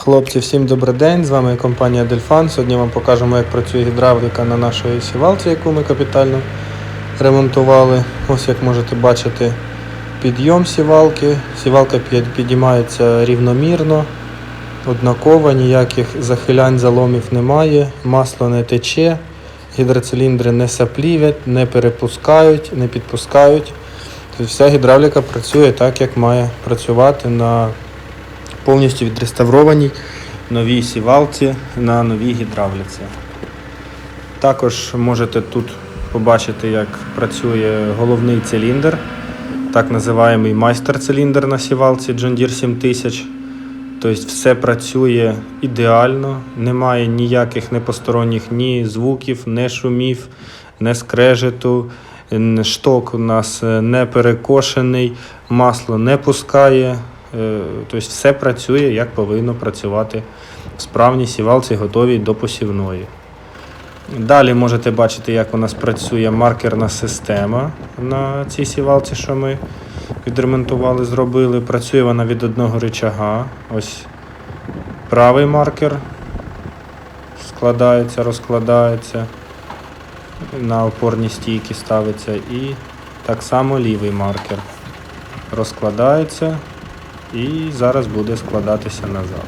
Хлопці, всім добрий день. З вами компанія Дельфан. Сьогодні вам покажемо, як працює гідравліка на нашій сівалці, яку ми капітально ремонтували. Ось як можете бачити, підйом сівалки. Сівалка підіймається рівномірно, однаково, ніяких захилянь, заломів немає, масло не тече, гідроциліндри не саплівять, не перепускають, не підпускають. Тобто вся гідравліка працює так, як має працювати на повністю відреставрованій новій сівалці на новій гідравліці. Також можете тут побачити, як працює головний циліндр, так називаємий майстер-циліндр на сівалці John Deere 7000. Тобто все працює ідеально, немає ніяких непосторонніх ні звуків, ні шумів, ні скрежету. Шток у нас е, не перекошений, масло не пускає. Е, Тобто все працює, як повинно працювати в справній сівалці, готовій до посівної. Далі можете бачити, як у нас працює маркерна система на цій сівалці, що ми відремонтували, зробили. Працює вона від одного рычага. Ось правий маркер складається, розкладається, на опорні стійки ставиться. І так само лівий маркер розкладається і зараз буде складатися назад.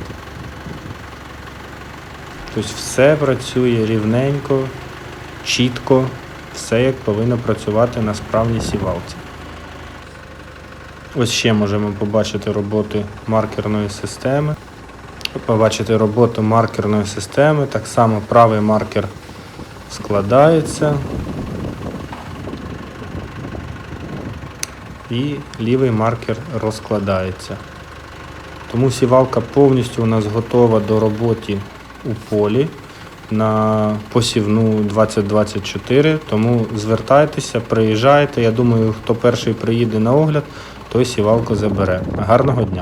Тобто все працює рівненько, чітко, все як повинно працювати на справній сівалці. Ось ще можемо побачити роботу маркерної системи. Побачити роботу маркерної системи. Так само правий маркер складається. І лівий маркер розкладається. Тому сівалка повністю у нас готова до роботи у полі на посівну 2024. Тому звертайтеся, приїжджайте. Я думаю, хто перший приїде на огляд, той сівалку забере. Гарного дня!